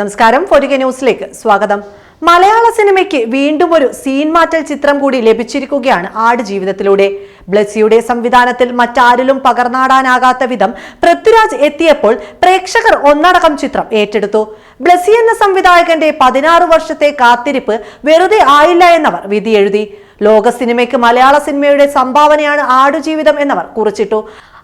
നമസ്കാരം പൊരിക ന്യൂസിലേക്ക് സ്വാഗതം. മലയാള സിനിമയ്ക്ക് വീണ്ടും ഒരു സീൻ മാറ്റൽ ചിത്രം കൂടി ലഭിച്ചിരിക്കുകയാണ് ആടുജീവിതത്തിലൂടെ. ബ്ലസ്സിയുടെ സംവിധാനത്തിൽ മറ്റാരിലും പകർന്നാടാനാകാത്ത വിധം പൃഥ്വിരാജ് എത്തിയപ്പോൾ പ്രേക്ഷകർ ഒന്നടക്കം ചിത്രം ഏറ്റെടുത്തു. ബ്ലസ്സി എന്ന സംവിധായകന്റെ പതിനാറ് വർഷത്തെ കാത്തിരിപ്പ് വെറുതെ ആയില്ല എന്നവർ വിധിയെഴുതി. ലോക സിനിമയ്ക്ക് മലയാള സിനിമയുടെ സംഭാവനയാണ് ആടുജീവിതം എന്നവർ കുറിച്ചിട്ടു.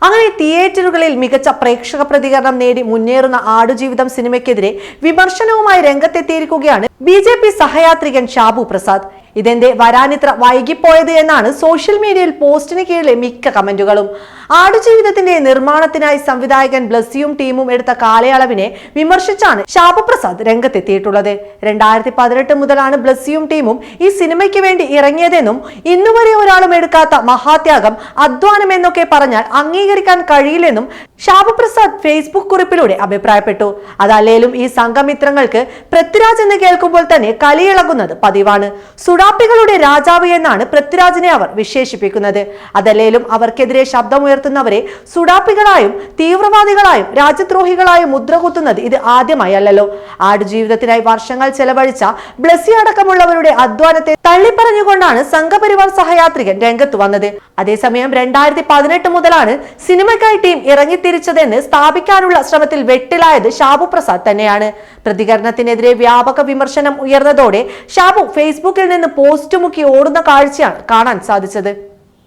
അങ്ങനെ തിയേറ്ററുകളിൽ മികച്ച പ്രേക്ഷക പ്രതികരണം നേടി മുന്നേറുന്ന ആടുജീവിതം സിനിമയ്ക്കെതിരെ വിമർശനവുമായി രംഗത്തെത്തിയിരിക്കുകയാണ് ബി ജെ പി സഹയാത്രികൻ ഷാബു പ്രസാദ്. ഇതെന്റെ വരാനിത്ര വൈകിപ്പോയത് എന്നാണ് സോഷ്യൽ മീഡിയയിൽ പോസ്റ്റിന് കീഴിലെ മിക്ക കമന്റുകളും ആടുജീവിതത്തിന്റെ നിർമ്മാണത്തിനായി സംവിധായകൻ ബ്ലസ്സിയും ടീമും എടുത്ത കാലയളവിനെ വിമർശിച്ചാണ് ശ്യാമപ്രസാദ് രംഗത്തെത്തിയിട്ടുള്ളത്. രണ്ടായിരത്തി പതിനെട്ട് മുതലാണ് ബ്ലസ്സിയും ടീമും ഈ സിനിമയ്ക്ക് വേണ്ടി ഇറങ്ങിയതെന്നും ഇന്നുവരെ ഒരാളും എടുക്കാത്ത മഹാത്യാഗം അധ്വാനം എന്നൊക്കെ പറഞ്ഞാൽ അംഗീകരിക്കാൻ കഴിയില്ലെന്നും ഷാബു പ്രസാദ് ഫേസ്ബുക്ക് കുറിപ്പിലൂടെ അഭിപ്രായപ്പെട്ടു. അതല്ലേലും ഈ സംഘമിത്രങ്ങൾക്ക് പൃഥ്വിരാജ് എന്ന് കേൾക്കുമ്പോൾ തന്നെ കലിയിളകുന്നത് പതിവാണ്. സുഡാപ്പികളുടെ രാജാവ് എന്നാണ് പൃഥ്വിരാജിനെ അവർ വിശേഷിപ്പിക്കുന്നത്. അതല്ലേലും അവർക്കെതിരെ ശബ്ദമുയർത്തുന്നവരെ സുഡാപ്പികളായും തീവ്രവാദികളായും രാജ്യദ്രോഹികളായും മുദ്രകുത്തുന്നത് ഇത് ആദ്യമായല്ലോ ആടുജീവിതത്തിനായി വർഷങ്ങൾ ചെലവഴിച്ച ബ്ലസ്സി അടക്കമുള്ളവരുടെ അധ്വാനത്തെ തള്ളിപ്പറഞ്ഞുകൊണ്ടാണ് സംഘപരിവാർ സഹയാത്രികൻ രംഗത്ത് വന്നത്. അതേസമയം രണ്ടായിരത്തി പതിനെട്ട് മുതലാണ് സിനിമയ്ക്കായി ടീം ഇറങ്ങിത്തിരിച്ചതെന്ന് സ്ഥാപിക്കാനുള്ള ശ്രമത്തിൽ വെട്ടിലായത് ഷാബു പ്രസാദ് തന്നെയാണ്. പ്രതികരണത്തിനെതിരെ വ്യാപക വിമർശനം ഉയർന്നതോടെ ഷാബു ഫേസ്ബുക്കിൽ നിന്ന് പോസ്റ്റ് മുക്കി ഓടുന്ന കാഴ്ചയാണ് കാണാൻ സാധിച്ചത്.